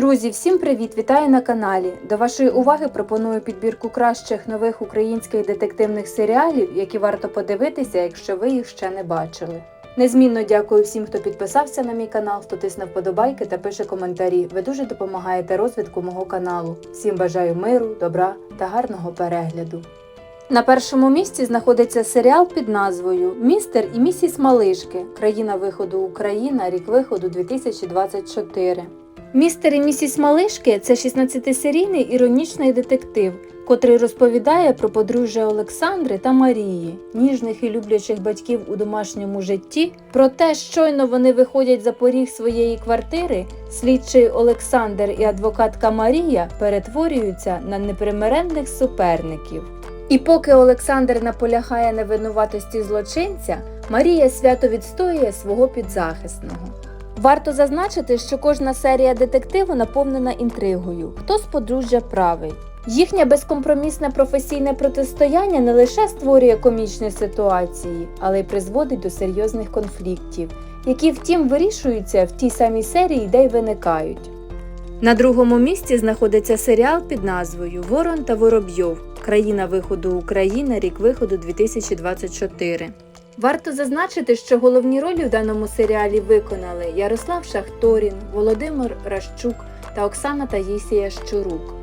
Друзі, всім привіт! Вітаю на каналі. До вашої уваги пропоную підбірку кращих нових українських детективних серіалів, які варто подивитися, якщо ви їх ще не бачили. Незмінно дякую всім, хто підписався на мій канал, хто тисне вподобайки та пише коментарі. Ви дуже допомагаєте розвитку мого каналу. Всім бажаю миру, добра та гарного перегляду. На першому місці знаходиться серіал під назвою Містер і місіс Малишки. Країна виходу Україна, рік виходу 2024. Містер і місіс Малишки це 16-серійний іронічний детектив, котрий розповідає про подружжя Олександри та Марії, ніжних і люблячих батьків у домашньому житті. Проте щойно вони виходять за поріг своєї квартири, слідчий Олександр і адвокатка Марія перетворюються на непримиренних суперників. І поки Олександр наполягає на винуватості злочинця, Марія свято відстоює свого підзахисного. Варто зазначити, що кожна серія детективу наповнена інтригою, хто з подружжя правий. Їхнє безкомпромісне професійне протистояння не лише створює комічні ситуації, але й призводить до серйозних конфліктів, які втім вирішуються в тій самій серії, де й виникають. На другому місці знаходиться серіал під назвою Ворон та Воробйов. Країна виходу Україна, рік виходу 2024. Варто зазначити, що головні ролі в даному серіалі виконали Ярослав Шахторін, Володимир Ращук та Оксана Таїсія Щурук.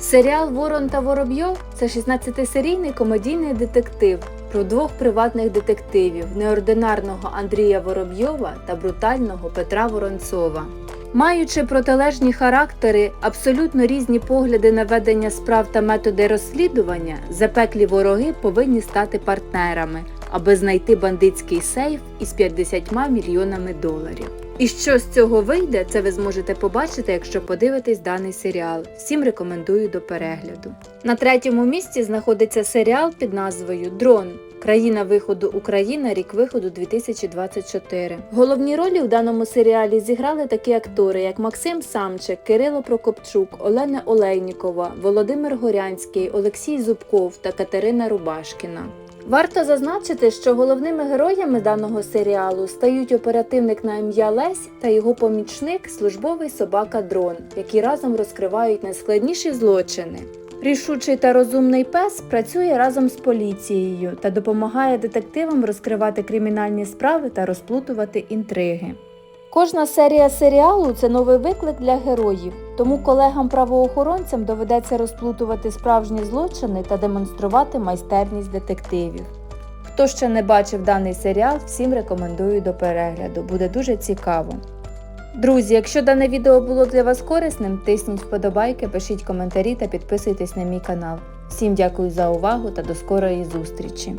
Серіал Ворон та Воробйов це 16-серійний комедійний детектив про двох приватних детективів неординарного Андрія Воробйова та брутального Петра Воронцова. Маючи протилежні характери, абсолютно різні погляди на ведення справ та методи розслідування, запеклі вороги повинні стати партнерами, аби знайти бандитський сейф із 50 мільйонами доларів. І що з цього вийде, це ви зможете побачити, якщо подивитесь даний серіал. Всім рекомендую до перегляду. На третьому місці знаходиться серіал під назвою Дрон. Країна виходу Україна, рік виходу 2024. Головні ролі в даному серіалі зіграли такі актори, як Максим Самчик, Кирило Прокопчук, Олена Олейнікова, Володимир Горянський, Олексій Зубков та Катерина Рубашкіна. Варто зазначити, що головними героями даного серіалу стають оперативник на ім'я Лесь та його помічник службовий собака Дрон, які разом розкривають найскладніші злочини. Рішучий та розумний пес працює разом з поліцією та допомагає детективам розкривати кримінальні справи та розплутувати інтриги. Кожна серія серіалу це новий виклик для героїв, тому колегам-правоохоронцям доведеться розплутувати справжні злочини та демонструвати майстерність детективів. Хто ще не бачив даний серіал, всім рекомендую до перегляду, буде дуже цікаво. Друзі, якщо дане відео було для вас корисним, тисніть вподобайки, пишіть коментарі та підписуйтесь на мій канал. Всім дякую за увагу та до скорої зустрічі!